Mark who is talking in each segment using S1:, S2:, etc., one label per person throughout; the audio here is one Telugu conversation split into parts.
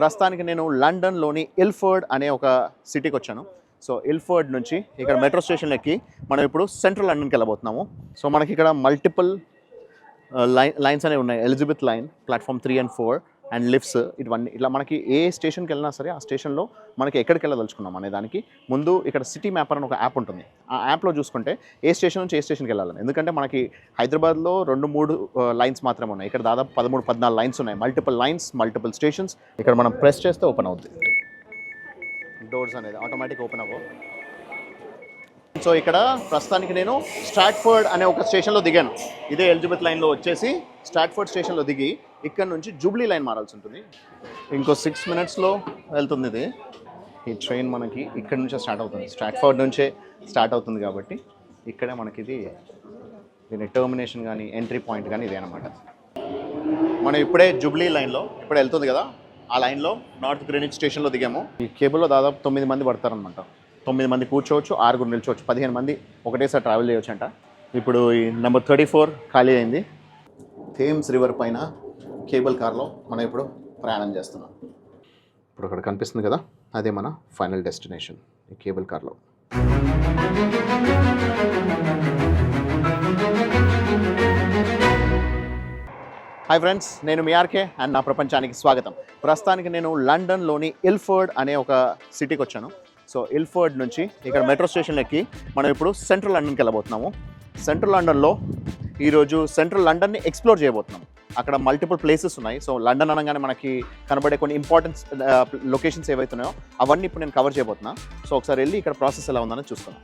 S1: ప్రస్తుతానికి నేను లండన్లోని ఇల్ఫర్డ్ అనే ఒక సిటీకి వచ్చాను సో ఇల్ఫర్డ్ నుంచి ఇక్కడ మెట్రో స్టేషన్ ఎక్కి మనం ఇప్పుడు సెంట్రల్ లండన్కి వెళ్ళబోతున్నాము. సో మనకి ఇక్కడ మల్టిపుల్ లైన్ లైన్స్ అనేవి ఉన్నాయి. Elizabeth line platform three and four. And lifts ఇవన్నీ ఇట్లా మనకి ఏ స్టేషన్కి వెళ్ళినా సరే ఆ స్టేషన్లో మనకి ఎక్కడికి వెళ్ళదలుచుకున్నాం అనే దానికి. ముందు ఇక్కడ సిటీ మ్యాపర్ అని ఒక యాప్ ఉంటుంది. ఆ యాప్లో చూసుకుంటే ఏ స్టేషన్ నుంచి ఏ స్టేషన్కి వెళ్ళాలని. ఎందుకంటే మనకి హైదరాబాద్లో రెండు మూడు లైన్స్ మాత్రమే ఉన్నాయి. ఇక్కడ దాదాపు పదమూడు పద్నాలుగు లైన్స్ ఉన్నాయి. Multiple lines multiple stations. ఇక్కడ మనం ప్రెస్ చేస్తే ఓపెన్ అవుతుంది డోర్స్ అనేది ఆటోమేటిక్ ఓపెన్ అవ్వవు. సో ఇక్కడ ప్రస్తుతానికి నేను స్ట్రాట్ఫర్డ్ అనే ఒక స్టేషన్లో దిగాను. ఇదే ఎలిజబెత్ లైన్లో వచ్చేసి స్ట్రాట్ఫర్డ్ స్టేషన్లో దిగి ఇక్కడ నుంచి జూబ్లీ లైన్ మారాల్సి ఉంటుంది. ఇంకో సిక్స్ మినిట్స్లో వెళ్తుంది ఇది. ఈ ట్రైన్ మనకి ఇక్కడ నుంచే స్టార్ట్ అవుతుంది. స్ట్రాట్ఫర్డ్ నుంచే స్టార్ట్ అవుతుంది కాబట్టి ఇక్కడే మనకి ఇది దీని టర్మినేషన్ కానీ ఎంట్రీ పాయింట్ కానీ ఇదే అనమాట మనం ఇప్పుడే జూబ్లీ లైన్లో ఇప్పుడు వెళ్తుంది కదా? ఆ లైన్లో నార్త్ గ్రీనిక్ స్టేషన్లో దిగాము. ఈ కేబుల్లో దాదాపు తొమ్మిది మంది పడతారనమాట తొమ్మిది మంది కూర్చోవచ్చు ఆరుగురు నిల్చోవచ్చు. పదిహేను మంది ఒకటేసారి ట్రావెల్ చేయొచ్చు అంట ఇప్పుడు ఈ నెంబర్ థర్టీ ఫోర్ ఖాళీ అయింది. థేమ్స్ రివర్ పైన కేబుల్ కార్లో మనం ఇప్పుడు ప్రయాణం చేస్తున్నాం. ఇప్పుడు అక్కడ కనిపిస్తుంది కదా అదే మన ఫైనల్ డెస్టినేషన్ ఈ కేబుల్ కార్లో. హాయ్ ఫ్రెండ్స్ నేను మీ ఆర్కే అండ్ నా ప్రపంచానికి స్వాగతం. ప్రస్తుతానికి నేను లండన్లోని ఇల్ఫర్డ్ అనే ఒక సిటీకి వచ్చాను. సో ఇల్ఫర్డ్ నుంచి ఇక్కడ మెట్రో స్టేషన్ ఎక్కి మనం ఇప్పుడు సెంట్రల్ లండన్కి వెళ్ళబోతున్నాము. సెంట్రల్ లండన్లో ఈరోజు సెంట్రల్ లండన్ని ఎక్స్ప్లోర్ చేయబోతున్నాం. అక్కడ మల్టిపుల్ ప్లేసెస్ ఉన్నాయి. సో లండన్ అనగానే మనకి కనబడే కొన్ని ఇంపార్టెంట్ లొకేషన్స్ ఏవైతున్నాయో అవన్నీ ఇప్పుడు నేను కవర్ చేయబోతున్నా. సో ఒకసారి వెళ్ళి ఇక్కడ ప్రాసెస్ ఎలా ఉందని చూస్తున్నాం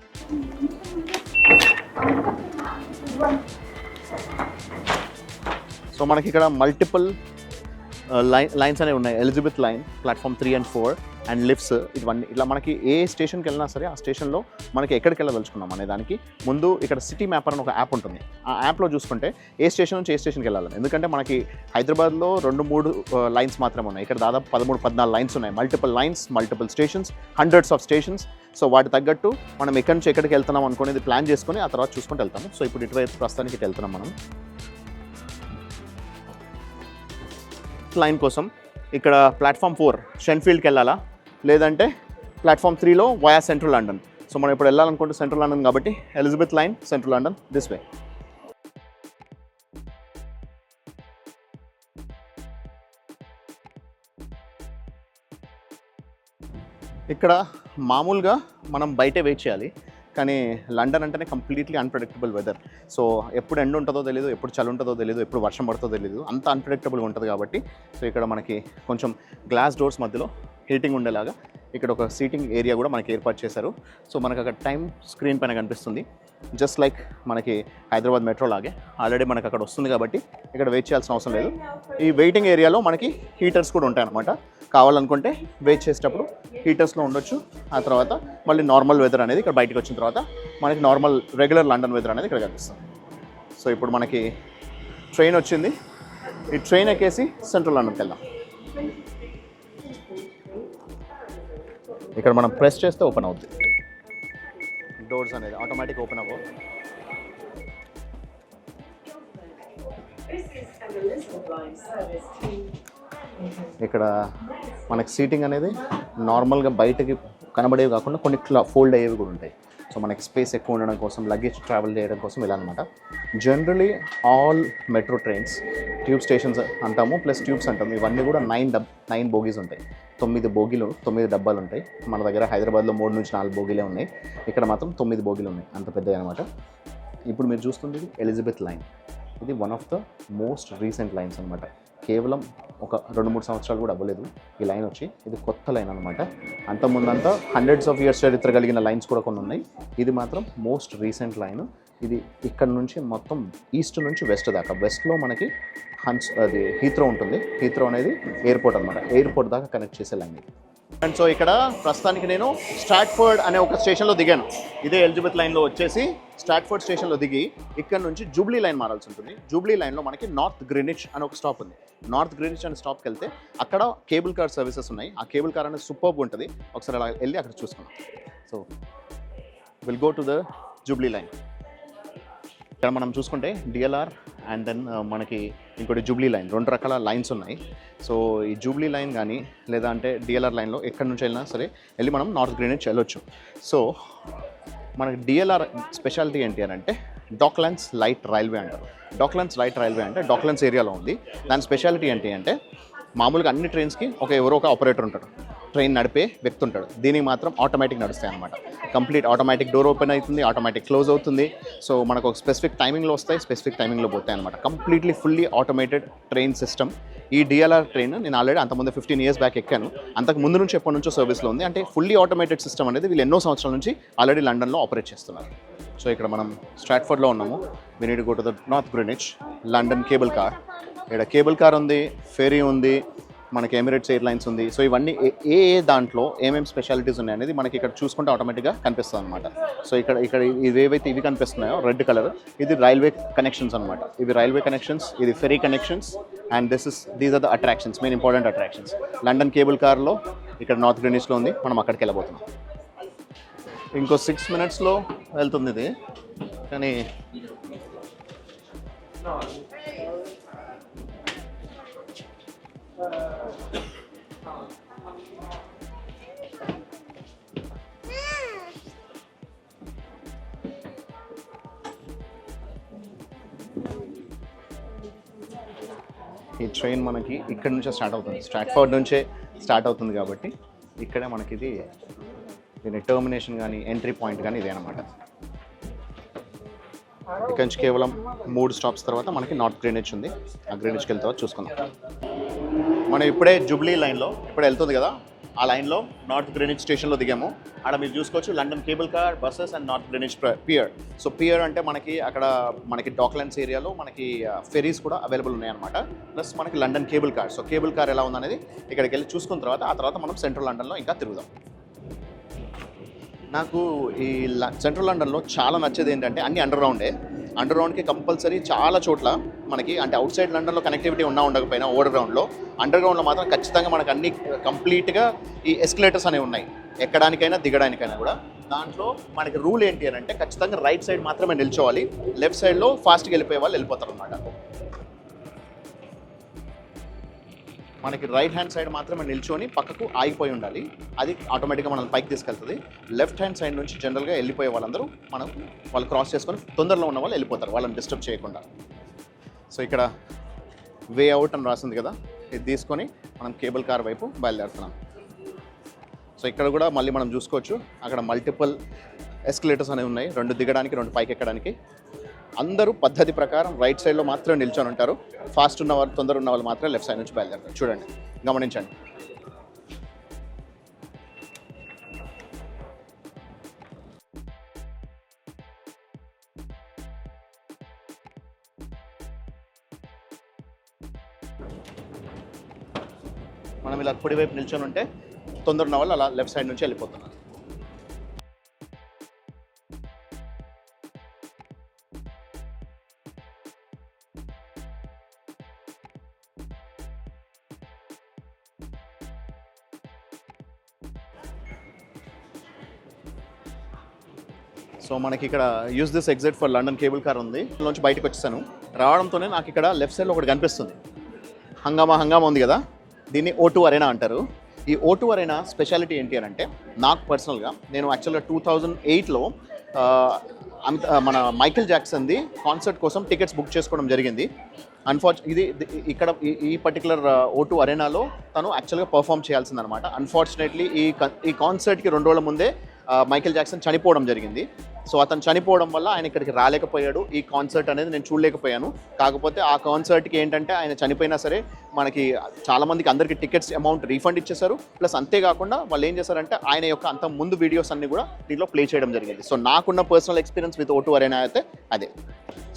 S1: సో మనకి ఇక్కడ మల్టిపుల్ లైన్ లైన్స్ అనేవి ఉన్నాయి. Elizabeth line platform three and four and lifts ఇవన్నీ ఇట్లా మనకి ఏ స్టేషన్కి వెళ్ళినా సరే ఆ స్టేషన్లో మనకి ఎక్కడికి వెళ్ళదలుచుకున్నాం అనే దానికి. ముందు ఇక్కడ సిటీ మ్యాపర్ అని ఒక యాప్ ఉంటుంది. ఆ యాప్లో చూసుకుంటే ఏ స్టేషన్ నుంచి ఏ స్టేషన్కి వెళ్ళాలని. ఎందుకంటే మనకి హైదరాబాద్లో రెండు మూడు లైన్స్ మాత్రమే ఉన్నాయి. ఇక్కడ దాదాపు పదమూడు పద్నాలుగు లైన్స్ ఉన్నాయి. Multiple lines multiple stations hundreds of stations so వాటి తగ్గట్టు మనం ఎక్కడి నుంచి ఎక్కడికి వెళ్తున్నాం అనుకునేది ప్లాన్ చేసుకొని ఆ తర్వాత చూసుకుంటూ వెళ్తాము. సో ఇప్పుడు ఇటువైపు ప్రస్తుతానికి ఇటు వెళ్తున్నాం మనం. లైన్ కోసం ఇక్కడ ప్లాట్ఫామ్ ఫోర్ షెన్ఫీల్డ్కి వెళ్ళాలా? లేదంటే ప్లాట్ఫామ్ త్రీలో వయా సెంట్రల్ లండన్ సో మనం ఇప్పుడు వెళ్ళాలనుకుంటే సెంట్రల్ లండన్ కాబట్టి Elizabeth line central London this way ఇక్కడ మామూలుగా మనం బయటే వెయిట్ చేయాలి. కానీ లండన్ అంటేనే కంప్లీట్లీ అన్ప్రెడిక్టబుల్ వెదర్ సో ఎప్పుడు ఎండ ఉంటుందో తెలియదు ఎప్పుడు చలి ఉంటుందో తెలియదు ఎప్పుడు వర్షం పడుతుందో తెలియదు అంత అన్ప్రెడిక్టబుల్గా ఉంటుంది కాబట్టి. సో ఇక్కడ మనకి కొంచెం గ్లాస్ డోర్స్ మధ్యలో హీటింగ్ ఉండేలాగా ఇక్కడ ఒక సీటింగ్ ఏరియా కూడా మనకి ఏర్పాటు చేశారు. సో మనకు అక్కడ టైం స్క్రీన్ పైన కనిపిస్తుంది. జస్ట్ లైక్ మనకి హైదరాబాద్ మెట్రో లాగే. ఆల్రెడీ మనకు అక్కడ వస్తుంది కాబట్టి ఇక్కడ వెయిట్ చేయాల్సిన అవసరం లేదు. ఈ వెయిటింగ్ ఏరియాలో మనకి హీటర్స్ కూడా ఉంటాయి అనమాట కావాలనుకుంటే వెయిట్ చేసేటప్పుడు హీటర్స్లో ఉండొచ్చు. ఆ తర్వాత మళ్ళీ నార్మల్ వెదర్ అనేది ఇక్కడ బయటకు వచ్చిన తర్వాత మనకి నార్మల్ రెగ్యులర్ లండన్ వెదర్ అనేది ఇక్కడ కనిపిస్తుంది. సో ఇప్పుడు మనకి ట్రైన్ వచ్చింది. ఈ ట్రైన్ ఎక్కేసి సెంట్రల్ లండన్కి వెళ్దాం. ఇక్కడ మనం ప్రెస్ చేస్తే ఓపెన్ అవుద్ది. డోర్స్ అనేది ఆటోమేటిక్ ఓపెన్ అవ్వవు
S2: to
S1: ఇక్కడ మనకి సీటింగ్ అనేది నార్మల్గా బయటకి కనబడేవి కాకుండా కొన్ని ఫోల్డ్ అయ్యేవి కూడా ఉంటాయి. సో మనకి స్పేస్ ఎక్కువ ఉండడం కోసం లగేజ్ ట్రావెల్ చేయడం కోసం ఇలా అనమాట generally all metro trains tube stations అంటాము ప్లస్ ట్యూబ్స్ అంటాము. ఇవన్నీ కూడా నైన్ డబ్ నైన్ బోగీస్ ఉంటాయి. తొమ్మిది బోగీలు తొమ్మిది డబ్బాలు ఉంటాయి. మన దగ్గర హైదరాబాద్లో మూడు నుంచి నాలుగు బోగీలే ఉన్నాయి. ఇక్కడ మాత్రం తొమ్మిది బోగీలు ఉన్నాయి. అంత పెద్దవి అనమాట ఇప్పుడు మీరు చూస్తుండేది ఎలిజబెత్ లైన్ ఇది one of the most recent lines అనమాట కేవలం ఒక రెండు మూడు సంవత్సరాలు కూడా అవ్వలేదు. ఈ లైన్ వచ్చి ఇది కొత్త లైన్ అనమాట అంతకుముందంతా హండ్రెడ్స్ ఆఫ్ ఇయర్స్ చరిత్ర కలిగిన లైన్స్ కూడా కొన్ని ఉన్నాయి. ఇది మాత్రం మోస్ట్ రీసెంట్ లైన్ ఇది ఇక్కడ నుంచి మొత్తం ఈస్ట్ నుంచి వెస్ట్ దాకా. వెస్ట్లో మనకి హన్స్ అది హీత్రో ఉంటుంది. హీత్రో అనేది ఎయిర్పోర్ట్ అనమాట ఎయిర్పోర్ట్ దాకా కనెక్ట్ చేసే లైన్ ఇది. అండ్ సో ఇక్కడ ప్రస్తుతానికి నేను స్ట్రాట్ఫర్డ్ అనే ఒక స్టేషన్లో దిగాను. ఇదే ఎలిజబెత్ లైన్లో వచ్చేసి స్ట్రాట్ఫర్డ్ స్టేషన్లో దిగి ఇక్కడ నుంచి జూబ్లీ లైన్ మారాల్సి ఉంటుంది. జూబ్లీ లైన్లో మనకి నార్త్ గ్రీనిచ్ అని ఒక స్టాప్ ఉంది. నార్త్ గ్రీనిచ్ అనే స్టాప్కి వెళ్తే అక్కడ కేబుల్ కార్ సర్వీసెస్ ఉన్నాయి. ఆ కేబుల్ కార్ అనేది సూపర్గా ఉంటుంది. ఒకసారి అలా వెళ్ళి అక్కడ చూసుకున్నాం so will go to the Jubilee line ఇక్కడ మనం చూసుకుంటే డిఎల్ఆర్ అండ్ దెన్ మనకి ఇంకోటి జూబ్లీ లైన్ రెండు రకాల లైన్స్ ఉన్నాయి. సో ఈ జూబ్లీ లైన్ కానీ లేదా అంటే డిఎల్ఆర్ లైన్లో ఎక్కడి నుంచి వెళ్ళినా సరే వెళ్ళి మనం నార్త్ గ్రీనేజ్ వెళ్ళొచ్చు. సో మనకి డిఎల్ఆర్ స్పెషాలిటీ ఏంటి అని అంటే డాక్లాండ్స్ లైట్ రైల్వే అంటారు. డాక్లాండ్స్ లైట్ రైల్వే అంటే డాక్లాండ్స్ ఏరియాలో ఉంది. దాని స్పెషాలిటీ ఏంటి అంటే మామూలుగా అన్ని ట్రైన్స్కి ఒక ఎవరో ఒక ఆపరేటర్ ఉంటాడు. ట్రైన్ నడిపే వ్యక్తి ఉంటాడు. దీనికి మాత్రం ఆటోమేటిక్ నడుస్తాయి అనమాట కంప్లీట్ ఆటోమేటిక్ డోర్ ఓపెన్ అవుతుంది ఆటోమేటిక్ క్లోజ్ అవుతుంది. సో మనకు ఒక స్పెసిఫిక్ టైమింగ్లో వస్తాయి స్పెసిఫిక్ టైమింగ్లో పోతాయి అనమాట completely fully automated train system ఈ డిఎల్ఆర్ ట్రైన్ నేను ఆల్రెడీ అంతకుముందు ఫిఫ్టీన్ ఇయర్స్ బ్యాక్ ఎక్కాను. అంతకు ముందు నుంచి ఎప్పటి నుంచో సర్వీస్లో ఉంది. అంటే ఫుల్లీ ఆటోమేటెడ్ సిస్టమ్ అనేది వీళ్ళు ఎన్నో సంవత్సరాల నుంచి ఆల్రెడీ లండన్లో ఆపరేట్ చేస్తున్నారు. సో ఇక్కడ మనం స్ట్రాట్ఫర్డ్లో ఉన్నాము. We need go to the North Greenwich London cable car ఇక్కడ కేబుల్ కార్ ఉంది ఫెరీ ఉంది మనకి ఎమిరేట్స్ ఎయిర్లైన్స్ ఉంది. సో ఇవన్నీ ఏ ఏ దాంట్లో ఏమేమి స్పెషాలిటీస్ ఉన్నాయి అనేది మనకి ఇక్కడ చూసుకుంటే ఆటోమేటిక్గా కనిపిస్తుంది అనమాట సో ఇక్కడ ఇక్కడ ఇవి ఏవైతే ఇవి కనిపిస్తున్నాయో రెడ్ కలర్ ఇది రైల్వే కనెక్షన్స్ అనమాట ఇవి రైల్వే కనెక్షన్స్ ఇది ferry connections and this is these are the attractions main important attractions London cable కార్లో ఇక్కడ నార్త్ గ్రీనిష్లో ఉంది. మనం అక్కడికి వెళ్ళబోతున్నాం. ఇంకో సిక్స్ మినిట్స్లో వెళ్తుంది ఇది. కానీ ట్రైన్ మనకి ఇక్కడ నుంచే స్టార్ట్ అవుతుంది. స్ట్రాట్ఫర్డ్ నుంచే స్టార్ట్ అవుతుంది కాబట్టి ఇక్కడే మనకి ఇది దీని టర్మినేషన్ కానీ ఎంట్రీ పాయింట్ కానీ ఇదేనమాట ఇక్కడ నుంచి కేవలం మూడు స్టాప్స్ తర్వాత మనకి నార్త్ గ్రీనిచ్ ఉంది. ఆ గ్రీనిచ్కి వెళ్తే చూసుకుందాం. మనం ఇప్పుడే జూబ్లీ లైన్లో ఇప్పుడు వెళ్తుంది కదా? ఆ లైన్లో నార్త్ గ్రీనిచ్ స్టేషన్లో దిగాము. అక్కడ మీరు చూసుకోవచ్చు London cable car buses and North Greenwich pier. So pier అంటే మనకి అక్కడ మనకి డాక్లాండ్స్ ఏరియాలో మనకి ఫెరీస్ కూడా అవైలబుల్ ఉన్నాయన్నమాట. ప్లస్ మనకి London cable car. So cable car ఎలా ఉందనేది ఇక్కడికి వెళ్ళి చూసుకున్న తర్వాత ఆ తర్వాత మనం సెంట్రల్ లండన్లో ఇంకా తిరుగుదాం. నాకు ఈ సెంట్రల్ లండన్లో చాలా నచ్చేది ఏంటంటే అన్ని అండర్ గ్రౌండే అండర్ గ్రౌండ్కి కంపల్సరీ చాలా చోట్ల మనకి అంటే అవుట్ సైడ్ లండన్లో కనెక్టివిటీ ఉన్నా ఉండకపోయినా ఓవర్ గ్రౌండ్లో అండర్ గ్రౌండ్లో మాత్రం ఖచ్చితంగా మనకు అన్ని కంప్లీట్గా ఈ ఎస్కలేటర్స్ అనేవి ఉన్నాయి. ఎక్కడానికైనా దిగడానికైనా కూడా. దాంట్లో మనకి రూల్ ఏంటి అని అంటే ఖచ్చితంగా రైట్ సైడ్ మాత్రమే నిల్చోవాలి. లెఫ్ట్ సైడ్లో ఫాస్ట్గా వెళ్ళిపోయే వాళ్ళు వెళ్ళిపోతారు అనమాట మనకి రైట్ హ్యాండ్ సైడ్ మాత్రమే నిల్చొని పక్కకు ఆగిపోయి ఉండాలి. అది ఆటోమేటిక్గా మనం పైకి తీసుకెళ్తుంది. లెఫ్ట్ హ్యాండ్ సైడ్ నుంచి జనరల్గా వెళ్ళిపోయే వాళ్ళందరూ మనం వాళ్ళు క్రాస్ చేసుకొని తొందరలో ఉన్న వాళ్ళు వెళ్ళిపోతారు. వాళ్ళని డిస్టర్బ్ చేయకుండా. సో ఇక్కడ వే అవుట్ అని రాసింది కదా? ఇది తీసుకొని మనం కేబుల్ కార్ వైపు బయలుదేరుతున్నాం. సో ఇక్కడ కూడా మళ్ళీ మనం చూసుకోవచ్చు. అక్కడ మల్టిపుల్ ఎస్కలేటర్స్ అనేవి ఉన్నాయి. రెండు దిగడానికి రెండు పైకి ఎక్కడానికి అందరూ పద్ధతి ప్రకారం రైట్ సైడ్లో మాత్రమే నిల్చొని ఉంటారు. ఫాస్ట్ ఉన్న వాళ్ళు తొందర ఉన్న వాళ్ళు మాత్రం లెఫ్ట్ సైడ్ నుంచి బయలుదేరుతారు. చూడండి గమనించండి. మనం ఇలా కుడి వైపు నిల్చొని ఉంటే తొందర ఉన్న వాళ్ళు అలా లెఫ్ట్ సైడ్ నుంచి వెళ్ళిపోతున్నారు. మనకి ఇక్కడ use this exit for London cable car ఉంది. నుంచి బయటకు వచ్చేసాను. రావడంతోనే నాకు ఇక్కడ లెఫ్ట్ సైడ్లో ఒకటి కనిపిస్తుంది. హంగామా హంగామా ఉంది కదా? దీన్ని ఓటు అరేనా అంటారు. ఈ ఓటు అరేనా స్పెషాలిటీ ఏంటి అని అంటే నాకు పర్సనల్గా నేను యాక్చువల్గా టూ థౌజండ్ ఎయిట్లో అంత మన మైకిల్ జాక్సన్ది కాన్సర్ట్ కోసం టికెట్స్ బుక్ చేసుకోవడం జరిగింది. అన్ఫార్చు ఇది ఇక్కడ ఈ- ఈ పర్టికులర్ ఓటు అరేనాలో తను యాక్చువల్గా పర్ఫామ్ చేయాల్సిందనమాట అన్ఫార్చునేట్లీ ఈ కన్- ఈ కాన్సర్ట్కి రెండు రోజుల ముందే మైకిల్ జాక్సన్ చనిపోవడం జరిగింది. సో అతను చనిపోవడం వల్ల ఆయన ఇక్కడికి రాలేకపోయాడు. ఈ కాన్సర్ట్ అనేది నేను చూడలేకపోయాను. కాకపోతే ఆ కాన్సర్ట్కి ఏంటంటే ఆయన చనిపోయినా సరే మనకి చాలామందికి అందరికీ టికెట్స్ అమౌంట్ రీఫండ్ ఇచ్చేశారు. ప్లస్ అంతేకాకుండా వాళ్ళు ఏం చేశారంటే ఆయన యొక్క అంత ముందు వీడియోస్ అన్ని కూడా దీంట్లో ప్లే చేయడం జరిగింది. సో నాకున్న personal experience with O two arena అయితే అదే.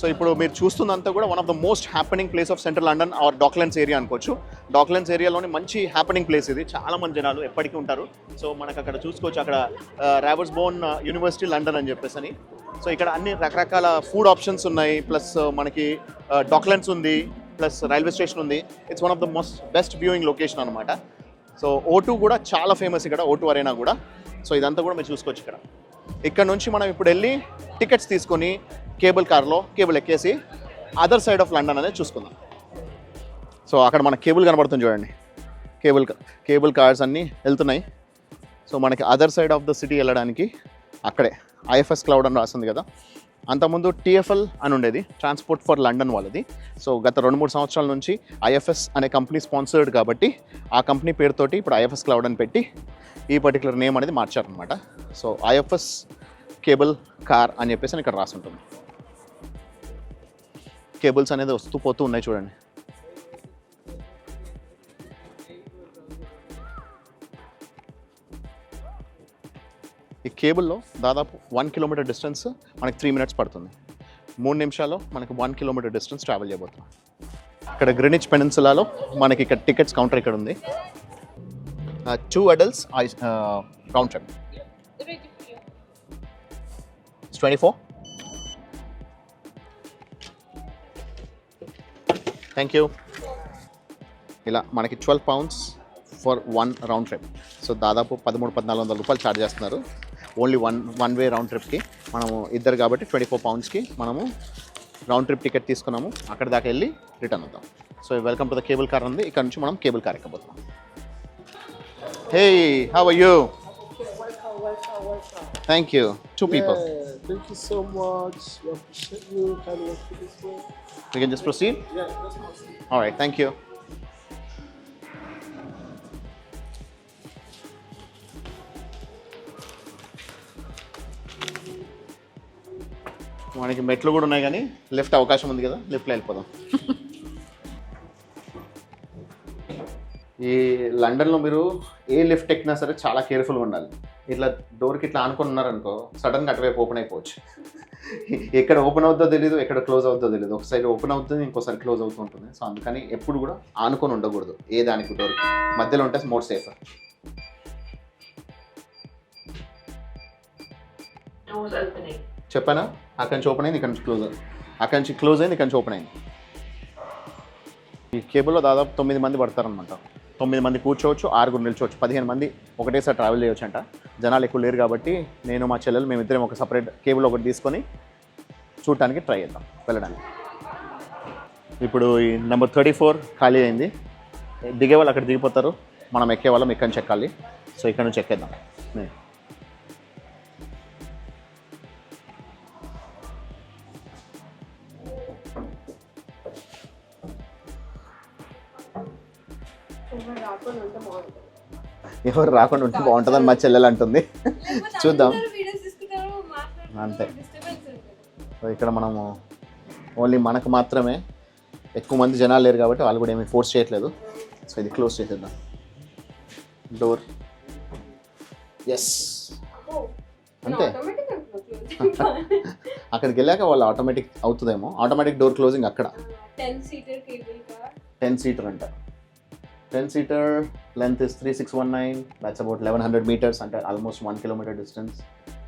S1: సో ఇప్పుడు మీరు చూస్తుందంతా కూడా one of the most happening place of central London or Docklands area అనుకోవచ్చు. డాక్లెన్స్ ఏరియాలోని మంచి హ్యాపెనింగ్ ప్లేస్ ఇది. చాలా మంది జనాలు ఎప్పటికీ ఉంటారు. సో మనకు అక్కడ చూసుకోవచ్చు. అక్కడ రాబర్స్ బోన్ యూనివర్సిటీ లండన్ అని చెప్పేసి. అని సో ఇక్కడ అన్ని రకరకాల ఫుడ్ ఆప్షన్స్ ఉన్నాయి. ప్లస్ uh, మనకి uh, డాక్లెన్స్ ఉంది. ప్లస్ రైల్వే స్టేషన్ ఉంది. It's one of the most best viewing location అనమాట సో ఓటు కూడా చాలా ఫేమస్ ఇక్కడ. ఓటు అరేనా కూడా. సో ఇదంతా కూడా మీరు చూసుకోవచ్చు ఇక్కడ. ఇక్కడ నుంచి మనం ఇప్పుడు వెళ్ళి టికెట్స్ తీసుకొని కేబుల్ కార్లో కేబుల్ ఎక్కేసి అదర్ సైడ్ ఆఫ్ లండన్ అనేది చూసుకుందాం. సో అక్కడ మన కేబుల్ కనబడుతుంది చూడండి. కేబుల్ కేబుల్ కార్స్ అన్నీ వెళ్తున్నాయి. సో మనకి other side of the city వెళ్ళడానికి అక్కడే ఐఎఫ్ఎస్ క్లౌడ్ అని రాసింది కదా. అంతకుముందు టీఎఫ్ఎల్ అని ఉండేది ట్రాన్స్పోర్ట్ ఫర్ లండన్ వాళ్ళది. సో గత రెండు మూడు సంవత్సరాల నుంచి ఐఎఫ్ఎస్ అనే కంపెనీ స్పాన్సర్డ్ కాబట్టి ఆ కంపెనీ పేరుతోటి ఇప్పుడు ఐఎఫ్ఎస్ క్లౌడ్ అని పెట్టి ఈ పర్టికులర్ నేమ్ అనేది మార్చారనమాట సో ఐఎఫ్ఎస్ కేబుల్ కార్ అని చెప్పేసి ఇక్కడ రాసి ఉంటుంది కేబుల్స్ అనేది వస్తూ పోతూ ఉన్నాయి చూడండి. ఈ కేబుల్లో దాదాపు వన్ కిలోమీటర్ డిస్టెన్స్ మనకి త్రీ మినిట్స్ పడుతుంది. మూడు నిమిషాల్లో మనకి వన్ కిలోమీటర్ డిస్టెన్స్ ట్రావెల్ చేయబోతున్నాం. ఇక్కడ గ్రినిచ్ పెనిన్సులాలో మనకి ఇక్కడ టికెట్స్ కౌంటర్ ఇక్కడ ఉంది. Two adults I counter twenty four thank you ఇలా మనకి twelve pounds for one round trip so దాదాపు పదమూడు పద్నాలుగు వందల రూపాయలు ఛార్జ్ చేస్తున్నారు. Only one one way round ట్రిప్కి మనము ఇద్దరు కాబట్టి ట్వంటీ ఫోర్ పౌండ్స్కి మనము రౌండ్ ట్రిప్ టికెట్ తీసుకున్నాము అక్కడ దాకా వెళ్ళి రిటర్న్ అవుతాం so welcome to the cable car ఉంది ఇక్కడ నుంచి మనం cable car ఎక్కబోతున్నాం hey how are you thank you too people
S3: Yeah, thank you so much. We appreciate you. Can you walk this way?
S1: We can just proceed?
S3: Yeah, that's my seat.
S1: All right, thank you. మనకి మెట్లు కూడా ఉన్నాయి కానీ లిఫ్ట్ అవకాశం ఉంది కదా లిఫ్ట్లో వెళ్ళిపోదాం. ఈ లండన్లో మీరు ఏ లిఫ్ట్ ఎక్కినా సరే చాలా కేర్ఫుల్గా ఉండాలి. ఇట్లా డోర్కి ఇట్లా ఆనుకొని ఉన్నారనుకో సడన్గా అటువైపు ఓపెన్ అయిపోవచ్చు. ఎక్కడ ఓపెన్ అవుతుందో తెలియదు ఎక్కడ క్లోజ్ అవుతుందో తెలియదు ఒక సైడ్ ఓపెన్ అవుతుంది ఇంకోసారి క్లోజ్ అవుతూ ఉంటుంది. సో అందుకని ఎప్పుడు కూడా ఆనుకొని ఉండకూడదు ఏ దానికి డోర్కి. మధ్యలో ఉంటే మోర్ సేఫ్. చెప్పానా? అక్కడి నుంచి ఓపెన్ అయింది ఇక్కడ నుంచి క్లోజ్ అక్కడి నుంచి క్లోజ్ అయింది ఇక్కడ నుంచి ఓపెన్ అయింది. ఈ కేబుల్లో దాదాపు తొమ్మిది మంది పడతారనమాట తొమ్మిది మంది కూర్చోవచ్చు ఆరుగురు నిల్చోవచ్చు. పదిహేను మంది ఒకటేసారి ట్రావెల్ చేయొచ్చు అంట జనాలు ఎక్కువ లేరు కాబట్టి నేను మా చెల్లెలు మేమిద్దరం ఒక సపరేట్ కేబుల్ ఒకటి తీసుకొని చూడటానికి ట్రై చేద్దాం వెళ్ళడానికి. ఇప్పుడు ఈ నెంబర్ థర్టీ ఫోర్ ఖాళీ అయింది. దిగే వాళ్ళు అక్కడ దిగిపోతారు. మనం ఎక్కే వాళ్ళం నుంచి ఎక్కాలి? సో ఇక్కడ నుంచి ఎక్కేద్దాం. ఎవరు రాకుండా ఉంటే బాగుంటుందని మా చెల్లెలు అంటుంది. చూద్దాం. అంతే. సో ఇక్కడ మనము ఓన్లీ మనకు మాత్రమే ఎక్కువ మంది జనాలు లేరు కాబట్టి వాళ్ళు కూడా ఏమీ ఫోర్స్ చేయట్లేదు. సో ఇది క్లోజ్ చేసేద్దాం. డోర్ ఎస్ అంతే. అక్కడికి వెళ్ళాక వాళ్ళు ఆటోమేటిక్ అవుతుందేమో. ఆటోమేటిక్ డోర్ క్లోజింగ్ అక్కడ.
S4: టెన్ సీటర్
S1: అంట. Ten seater length is three six one nine that's about eleven hundred metres అంటే almost one kilometre distance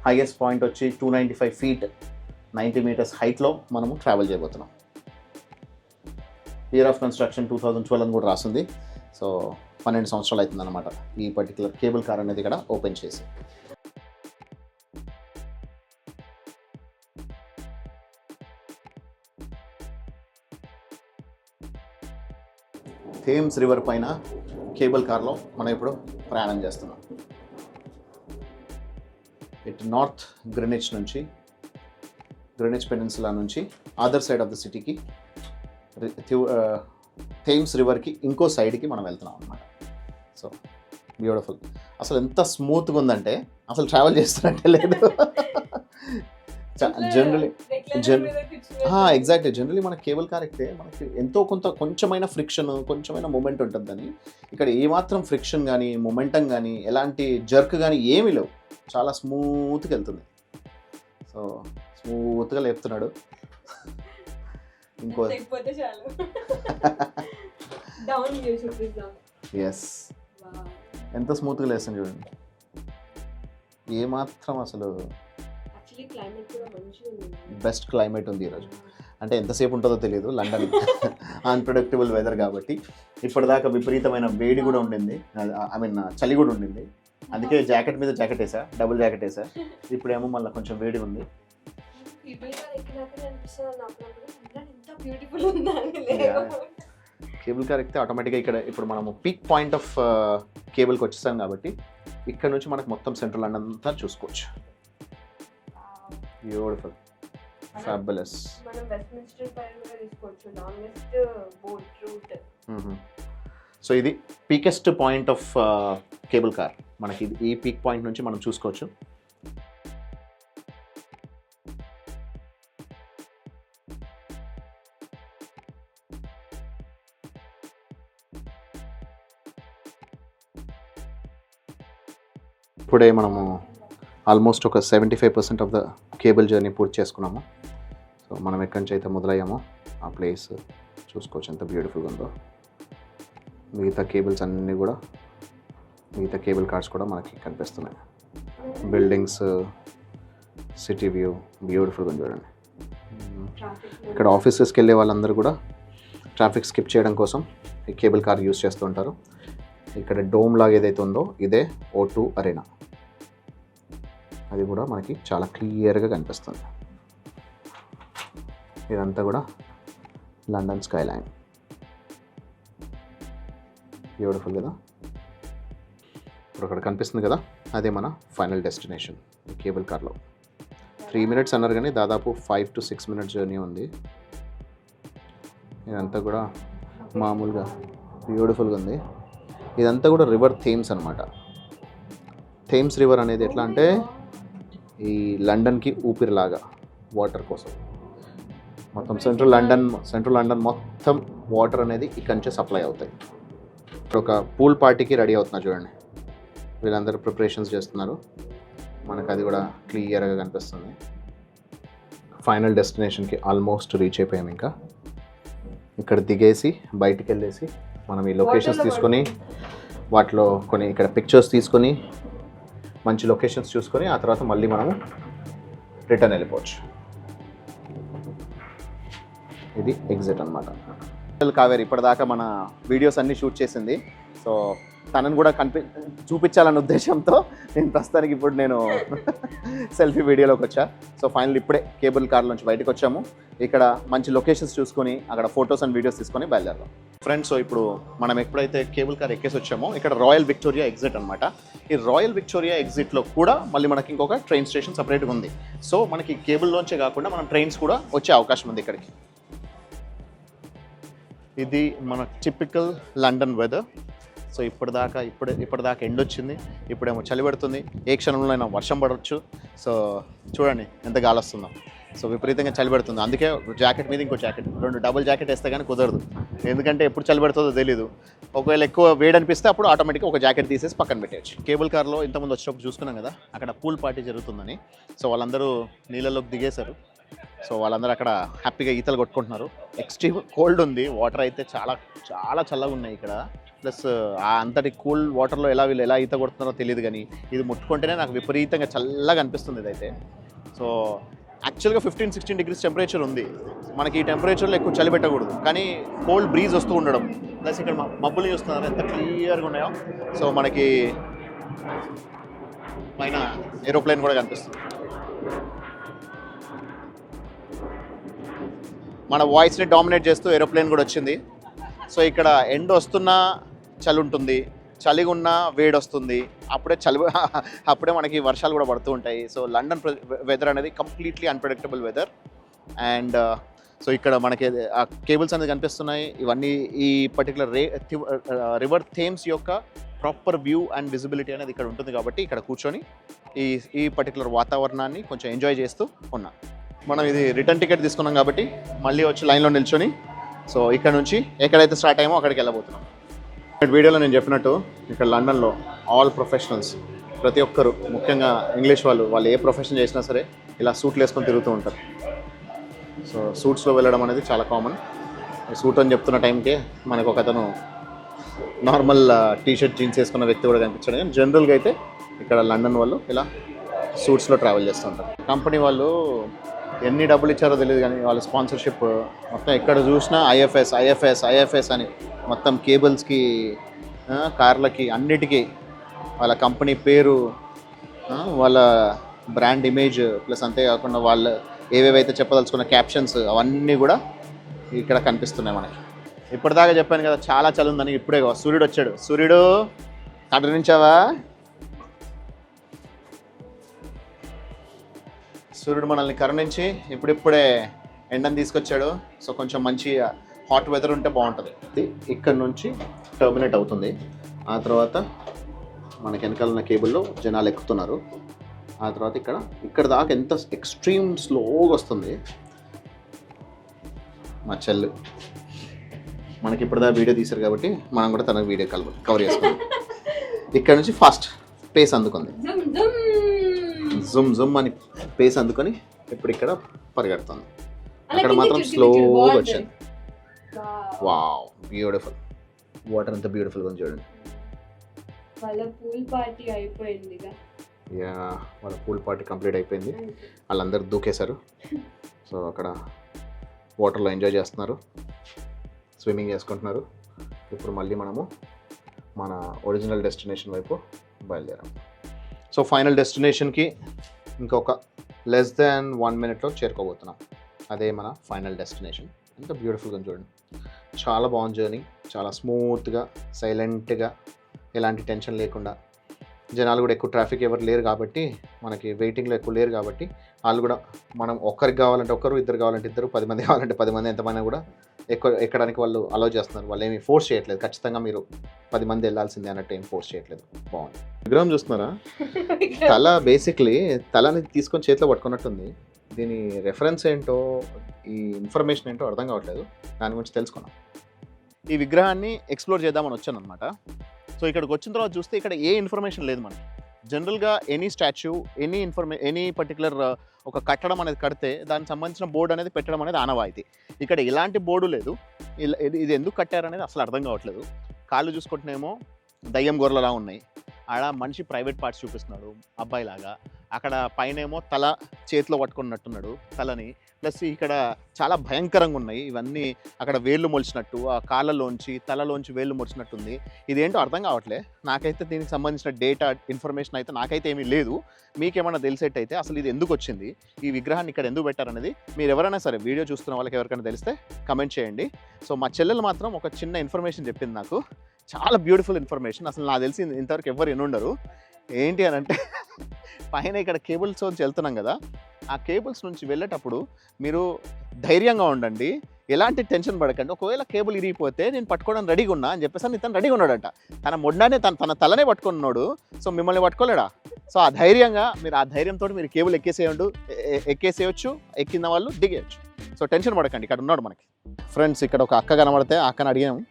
S1: highest point వచ్చి two ninety five feet ninety metres హైట్లో మనము ట్రావెల్ చేయబోతున్నాం. Year of construction two thousand twelve అని కూడా రాసింది. సో పన్నెండు సంవత్సరాలు అవుతుందన్నమాట. ఈ పర్టికులర్ కేబుల్ కార్ అనేది ఇక్కడ ఓపెన్ చేసి. థేమ్స్ రివర్ పైన కేబుల్ కార్లో మనం ఇప్పుడు ప్రయాణం చేస్తున్నాం. ఇట్ నార్త్ గ్రినిచ్ నుంచి గ్రినిచ్ పెనిన్సులా నుంచి అదర్ సైడ్ ఆఫ్ ద సిటీకి థేమ్స్ రివర్కి ఇంకో సైడ్కి మనం వెళ్తున్నాం అనమాట సో బ్యూటిఫుల్. అసలు ఎంత స్మూత్గా ఉందంటే అసలు ట్రావెల్ చేస్తున్నట్టే లేదు. జనరలీ ఎగ్జాక్ట్లీ జనరలీ మన కేబుల్ కార్ ఎక్కితే మనకి ఎంతో కొంత కొంచెమైన ఫ్రిక్షన్ కొంచెమైన మూమెంట్ ఉంటుందని ఇక్కడ ఏమాత్రం ఫ్రిక్షన్ కానీ మొమెంటం కానీ ఎలాంటి జర్క్ కానీ ఏమీ లేవు. చాలా స్మూత్గా వెళ్తుంది. సో స్మూత్గా లేపుతున్నాడు. ఇంకో ఎస్ ఎంత స్మూత్గా లేస్తుంది చూడండి. ఏమాత్రం అసలు బెస్ట్ క్లైమేట్ ఉంది. ఈరోజు. అంటే ఎంతసేపు ఉంటుందో తెలియదు లండన్ అన్ప్రొడక్టబుల్ వెదర్ కాబట్టి. ఇప్పటిదాకా విపరీతమైన వేడి కూడా ఉండింది. ఐ మీన్ చలి కూడా ఉండింది. అందుకే జాకెట్ మీద జాకెట్ వేసా డబుల్ జాకెట్ వేసా. ఇప్పుడేమో మళ్ళీ కొంచెం వేడి ఉంది.
S4: కేబుల్ కార్
S1: ఎక్కితే ఆటోమేటిక్గా ఇక్కడ ఇప్పుడు మనము పీక్ పాయింట్ ఆఫ్ కేబుల్కి వచ్చేసాం కాబట్టి ఇక్కడ నుంచి మనకు మొత్తం సెంట్రల్ లండన్ అంతా చూసుకోవచ్చు. బ్యూటిఫుల్ ఫ్యాబులస్
S4: మనం వెస్ట్మిన్స్టర్ పైన కూడా తీసుకోవచ్చు. లాంగెస్ట్ బోట్ రూట్
S1: సో ఇది peakest point of cable car మనకి ఈ పీక్ పాయింట్ నుంచి మనం చూసుకోవచ్చు. ఇప్పుడే మనము ఆల్మోస్ట్ ఒక seventy five percent of the cable journey పూర్తి చేసుకున్నాము. సో మనం ఎక్కడి నుంచి అయితే మొదలయ్యామో ఆ ప్లేస్ చూసుకోవచ్చు. ఎంత బ్యూటిఫుల్గా ఉందో. మిగతా కేబుల్స్ అన్నీ కూడా మిగతా కేబుల్ కార్డ్స్ కూడా మనకి కనిపిస్తున్నాయి. బిల్డింగ్స్ సిటీ వ్యూ బ్యూటిఫుల్గా చూడండి. ఇక్కడ ఆఫీసెస్కి వెళ్ళే వాళ్ళందరూ కూడా ట్రాఫిక్ స్కిప్ చేయడం కోసం ఈ కేబుల్ కార్ యూస్ చేస్తూ ఉంటారు. ఇక్కడ డోమ్ లాగా ఏదైతే ఉందో ఇదే ఓ టూ అరేనా. అది కూడా మనకి చాలా క్లియర్గా కనిపిస్తుంది. ఇదంతా కూడా లండన్ స్కై లైన్ బ్యూటిఫుల్ కదా? ఇప్పుడు అక్కడ కనిపిస్తుంది కదా? అదే మన ఫైనల్ డెస్టినేషన్ కేబుల్ కార్లో. త్రీ మినిట్స్ అన్నారు కానీ దాదాపు five to six minutes journey ఉంది. ఇదంతా కూడా మామూలుగా బ్యూటిఫుల్గా ఉంది. ఇదంతా కూడా రివర్ థేమ్స్ అనమాట థేమ్స్ రివర్ అనేది ఎట్లా అంటే ఈ లండన్కి ఊపిరిలాగా వాటర్ కోసం. మొత్తం సెంట్రల్ లండన్ సెంట్రల్ లండన్ మొత్తం వాటర్ అనేది ఇక్కడి నుంచే సప్లై అవుతాయి. ఇప్పుడు ఒక పూల్ పార్టీకి రెడీ అవుతున్నారు చూడండి. వీళ్ళందరూ ప్రిపరేషన్స్ చేస్తున్నారు. మనకు అది కూడా క్లియర్గా కనిపిస్తుంది. ఫైనల్ డెస్టినేషన్కి ఆల్మోస్ట్ రీచ్ అయిపోయాం ఇంకా. ఇక్కడ దిగేసి బయటికి వెళ్ళేసి మనం ఈ లొకేషన్స్ తీసుకొని వాటిలో కొన్ని ఇక్కడ పిక్చర్స్ తీసుకొని మంచి లొకేషన్స్ చూసుకొని ఆ తర్వాత మళ్ళీ మనము రిటర్న్ వెళ్ళిపోవచ్చు. ఇది ఎగ్జిట్ అనమాట కావేరి ఇప్పటిదాకా మన వీడియోస్ అన్నీ షూట్ చేసింది. సో తనని కూడా కనిపి చూపించాలన్న ఉద్దేశంతో నేను ప్రస్తుతానికి ఇప్పుడు నేను సెల్ఫీ వీడియోలోకి వచ్చా. సో ఫైనల్ ఇప్పుడే కేబుల్ కార్ నుంచి బయటకు వచ్చాము. ఇక్కడ మంచి లొకేషన్స్ చూసుకొని అక్కడ ఫొటోస్ అండ్ వీడియోస్ తీసుకొని బయలుదేరాం ఫ్రెండ్స్ సో ఇప్పుడు మనం ఎప్పుడైతే కేబుల్ కార్ ఎక్కేసి వచ్చామో ఇక్కడ రాయల్ విక్టోరియా ఎగ్జిట్ అనమాట ఈ రాయల్ విక్టోరియా ఎగ్జిట్లో కూడా మళ్ళీ మనకి ఇంకొక ట్రైన్ స్టేషన్ సపరేట్గా ఉంది. సో మనకి కేబుల్లోంచే కాకుండా మనం ట్రైన్స్ కూడా వచ్చే అవకాశం ఉంది ఇక్కడికి. ఇది మన టిపికల్ లండన్ వెదర్ సో ఇప్పటిదాకా ఇప్పుడు ఇప్పటిదాకా ఎండ్ వచ్చింది. ఇప్పుడేమో చలి పెడుతుంది. ఏ క్షణంలో అయినా వర్షం పడవచ్చు సో చూడండి ఎంత గాలి వస్తుందో సో విపరీతంగా చలి పెడుతుంది. అందుకే జాకెట్ మీద ఇంకో జాకెట్ రెండు డబుల్ జాకెట్ వేస్తే కానీ కుదరదు. ఎందుకంటే ఎప్పుడు చలి పెడుతుందో తెలియదు ఒకవేళ ఎక్కువ వేడి అనిపిస్తే అప్పుడు ఆటోమేటిక్గా ఒక జాకెట్ తీసేసి పక్కన పెట్టేయచ్చు. కేబుల్ కార్లో ఇంతకుముందు వచ్చినప్పుడు చూసుకున్నాం కదా అక్కడ పూల్ పార్టీ జరుగుతుందని. సో వాళ్ళందరూ నీళ్ళలోకి దిగేశారు. సో వాళ్ళందరూ అక్కడ హ్యాపీగా ఈతలు కొట్టుకుంటున్నారు. ఎక్స్ట్రీమ్ కోల్డ్ ఉంది. వాటర్ అయితే చాలా చాలా చల్లగా ఉన్నాయి ఇక్కడ. ప్లస్ ఆ అంతటి కూల్ వాటర్లో ఎలా వీళ్ళు ఎలా ఈత కొడుతున్నారో తెలియదు కానీ ఇది ముట్టుకుంటేనే నాకు విపరీతంగా చల్లగా అనిపిస్తుంది ఇదైతే. సో యాక్చువల్గా ఫిఫ్టీన్ సిక్స్టీన్ డిగ్రీస్ టెంపరేచర్ ఉంది. మనకి ఈ టెంపరేచర్లో ఎక్కువ చలి పెట్టకూడదు. కానీ కోల్డ్ బ్రీజ్ వస్తూ ఉండడం ప్లస్ ఇక్కడ మబ్బులు చూస్తున్నారు ఎంత క్లియర్గా ఉన్నాయో. సో మనకి పైన ఏరోప్లేన్ కూడా కనిపిస్తుంది. మన వాయిస్ని డామినేట్ చేస్తూ ఏరోప్లేన్ కూడా వచ్చింది. సో ఇక్కడ ఎండ్ వస్తున్నా చలి ఉంటుంది చలిగా ఉన్నా వేడి వస్తుంది అప్పుడే చలి అప్పుడే మనకి వర్షాలు కూడా పడుతూ ఉంటాయి. సో లండన్ వెదర్ అనేది completely unpredictable weather and uh, so ఇక్కడ మనకి ఆ కేబుల్స్ అనేది కనిపిస్తున్నాయి. ఇవన్నీ ఈ పర్టికులర్ రే రివర్ థేమ్స్ యొక్క ప్రాపర్ వ్యూ అండ్ విజిబిలిటీ అనేది ఇక్కడ ఉంటుంది కాబట్టి ఇక్కడ కూర్చొని ఈ ఈ పర్టికులర్ వాతావరణాన్ని కొంచెం ఎంజాయ్ చేస్తూ ఉన్నాం. మనం ఇది రిటర్న్ టికెట్ తీసుకున్నాం కాబట్టి మళ్ళీ వచ్చి లైన్లో నిల్చొని సో ఇక్కడ నుంచి ఎక్కడైతే స్టార్ట్ అయ్యామో అక్కడికి వెళ్ళబోతున్నాం. వీడియోలో నేను చెప్పినట్టు ఇక్కడ లండన్లో ఆల్ ప్రొఫెషనల్స్ ప్రతి ఒక్కరు ముఖ్యంగా ఇంగ్లీష్ వాళ్ళు వాళ్ళు ఏ ప్రొఫెషన్ చేసినా సరే ఇలా సూట్లు వేసుకొని తిరుగుతూ ఉంటారు. సో సూట్స్లో వెళ్ళడం అనేది చాలా కామన్. సూట్ అని చెప్తున్న టైంకే మనకు ఒక అతను నార్మల్ టీ షర్ట్ జీన్స్ వేసుకున్న వ్యక్తి కూడా కనిపించాడు. కానీ జనరల్గా అయితే ఇక్కడ లండన్ వాళ్ళు ఇలా సూట్స్లో ట్రావెల్ చేస్తుంటారు కంపెనీ వాళ్ళు ఎన్ని డబ్బులు ఇచ్చారో తెలియదు కానీ వాళ్ళ స్పాన్సర్షిప్ మొత్తం ఎక్కడ చూసినా ఐఎఫ్ఎస్ ఐఎఫ్ఎస్ ఐఎఫ్ఎస్ అని మొత్తం కేబుల్స్కి కార్లకి అన్నిటికీ వాళ్ళ కంపెనీ పేరు వాళ్ళ బ్రాండ్ ఇమేజ్ ప్లస్ అంతేకాకుండా వాళ్ళు ఏవేవైతే చెప్పదలుచుకున్న క్యాప్షన్స్ అవన్నీ కూడా ఇక్కడ కనిపిస్తున్నాయి మనకి. ఇప్పటిదాకా చెప్పాను కదా చాలా చలి ఉందని ఇప్పుడే సూర్యుడు వచ్చాడు. సూర్యుడు అటు నుంచావా? సూర్యుడు మనల్ని కరుణించి ఇప్పుడిప్పుడే ఎండని తీసుకొచ్చాడు. సో కొంచెం మంచి హాట్ వెదర్ ఉంటే బాగుంటుంది. ఇక్కడ నుంచి టర్మినేట్ అవుతుంది. ఆ తర్వాత మనకి వెనకాల ఉన్న కేబుల్లో జనాలు ఎక్కుతున్నారు. ఆ తర్వాత ఇక్కడ ఇక్కడ దాకా ఎంత ఎక్స్ట్రీమ్ స్లోగా వస్తుంది. మా చెల్లు. మనకి ఇప్పటిదా వీడియో తీశారు కాబట్టి మనం కూడా తన వీడియో కలవ కవర్ చేసుకుందాం. ఇక్కడ నుంచి ఫాస్ట్ పేస్ అందుకుంది.
S4: జుమ్ జుమ్
S1: అని పేస్ అందుకొని ఇప్పుడు ఇక్కడ పరిగెడుతుంది
S4: అలా
S1: అక్కడ మాత్రం స్లోగా. వచ్చింది. వావ్ బ్యూటిఫుల్ వాటర్ ఎంత బ్యూటిఫుల్గా ఉంది చూడండి.
S4: వాళ్ళ పూల్ పార్టీ
S1: యా వాళ్ళ పూల్ పార్టీ కంప్లీట్ అయిపోయింది. వాళ్ళందరూ దూకేశారు. సో అక్కడ వాటర్లో ఎంజాయ్ చేస్తున్నారు. స్విమ్మింగ్ చేసుకుంటున్నారు. ఇప్పుడు మళ్ళీ మనము మన ఒరిజినల్ డెస్టినేషన్ వైపు బయలుదేరాం. సో ఫైనల్ డెస్టినేషన్కి ఇంకొక లెస్ దాన్ వన్ మినిట్లో చేరుకోబోతున్నాం. అదే మన ఫైనల్ డెస్టినేషన్ ఎంత బ్యూటిఫుల్గా చూడండి. చాలా బాగుంది జర్నీ చాలా స్మూత్గా సైలెంట్గా ఎలాంటి టెన్షన్ లేకుండా. జనాలు కూడా ఎక్కువ ట్రాఫిక్ ఎవరు లేరు కాబట్టి మనకి వెయిటింగ్లో ఎక్కువ లేరు కాబట్టి వాళ్ళు కూడా మనం ఒక్కరికి కావాలంటే ఒక్కరు ఇద్దరు కావాలంటే ఇద్దరు పది మంది కావాలంటే పది మంది ఎంతమంది కూడా ఎక్కువ ఎక్కడానికి వాళ్ళు అలౌ చేస్తున్నారు. వాళ్ళు ఏమి ఫోర్స్ చేయట్లేదు. ఖచ్చితంగా మీరు పది మంది వెళ్ళాల్సిందే అన్నట్టు ఏం ఫోర్స్ చేయట్లేదు. బాగుంది. విగ్రహం చూస్తున్నారా? తల బేసిక్లీ తలని తీసుకొని చేతిలో పట్టుకున్నట్టుంది. దీని రెఫరెన్స్ ఏంటో ఈ ఇన్ఫర్మేషన్ ఏంటో అర్థం కావట్లేదు. దాని గురించి తెలుసుకున్నాం. ఈ విగ్రహాన్ని ఎక్స్ప్లోర్ చేద్దామని వచ్చాను అనమాట సో ఇక్కడికి వచ్చిన తర్వాత చూస్తే ఇక్కడ ఏ ఇన్ఫర్మేషన్ లేదు మనకి. జనరల్గా any statue any information any particular ఒక కట్టడం అనేది కడితే దానికి సంబంధించిన బోర్డు అనేది పెట్టడం అనేది ఆనవాయితీ. ఇక్కడ ఇలాంటి బోర్డు లేదు. ఇలా- ఇది ఎందుకు కట్టారనేది అసలు అర్థం కావట్లేదు. కాళ్ళు చూసుకుంటేనేమో దయ్యం గొర్రెలలా ఉన్నాయి. ఆడ మనిషి ప్రైవేట్ పార్ట్స్ చూపిస్తున్నాడు అబ్బాయిలాగా. అక్కడ పైనేమో తల చేతిలో పట్టుకున్నట్టున్నాడు తలని. ప్లస్ ఇక్కడ చాలా భయంకరంగా ఉన్నాయి ఇవన్నీ అక్కడ వేళ్ళు మొలిచినట్టు ఆ కాళ్ళలోంచి తలలోంచి వేళ్ళు మొలిచినట్టుంది. ఇదేంటో అర్థం కావట్లే. నాకైతే దీనికి సంబంధించిన డేటా ఇన్ఫర్మేషన్ అయితే నాకైతే ఏమీ లేదు. మీకేమైనా తెలిసేటైతే అసలు ఇది ఎందుకు వచ్చింది? ఈ విగ్రహాన్ని ఇక్కడ ఎందుకు పెట్టారనేది మీరు ఎవరైనా సరే వీడియో చూస్తున్న వాళ్ళకి ఎవరికైనా తెలిస్తే కమెంట్ చేయండి. సో మా చెల్లెలు మాత్రం ఒక చిన్న ఇన్ఫర్మేషన్ చెప్పింది నాకు. చాలా బ్యూటిఫుల్ ఇన్ఫర్మేషన్. అసలు నాకు తెలిసి ఇంతవరకు ఎవరు ఎన్నుండరు. ఏంటి అని అంటే పైన ఇక్కడ కేబుల్స్ నుంచి వెళ్తున్నాం కదా. ఆ కేబుల్స్ నుంచి వెళ్ళేటప్పుడు మీరు ధైర్యంగా ఉండండి. ఎలాంటి టెన్షన్ పడకండి. ఒకవేళ కేబుల్ ఇరిగిపోతే నేను పట్టుకోవడం రెడీగా ఉన్నా అని చెప్పేసి ఇతను రెడీగా ఉన్నాడట. తన మొండానే తన తన తలనే పట్టుకున్నాడు. సో మిమ్మల్ని పట్టుకోలేడా? సో ఆ ధైర్యంగా మీరు ఆ ధైర్యంతో మీరు కేబుల్ ఎక్కేసేయండు. ఎక్కేసేయచ్చు. ఎక్కిన వాళ్ళు దిగేయచ్చు. సో టెన్షన్ పడకండి. ఇక్కడ ఉన్నాడు మనకి. ఫ్రెండ్స్ ఇక్కడ ఒక అక్క కనబడితే ఆ అక్కని అడిగాము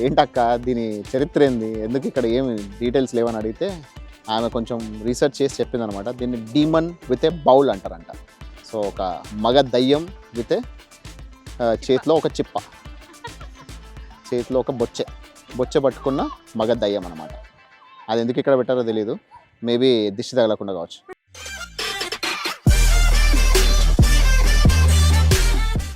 S1: ఏంటక్క దీని చరిత్ర ఏంది? ఎందుకు ఇక్కడ ఏమి డీటెయిల్స్ లేవని అడిగితే ఆమె కొంచెం రీసెర్చ్ చేసి చెప్పింది అనమాట దీన్ని డీమన్ విత్ ఏ బౌల్ అంటారంట. సో ఒక మగ దయ్యం విత్ ఏ చేతిలో ఒక చిప్ప. చేతిలో ఒక బొచ్చె. బొచ్చె పట్టుకున్న మగ దయ్యం అనమాట. అది ఎందుకు ఇక్కడ పెట్టారో తెలియదు మేబీ దిష్టి తగలకుండా కావచ్చు.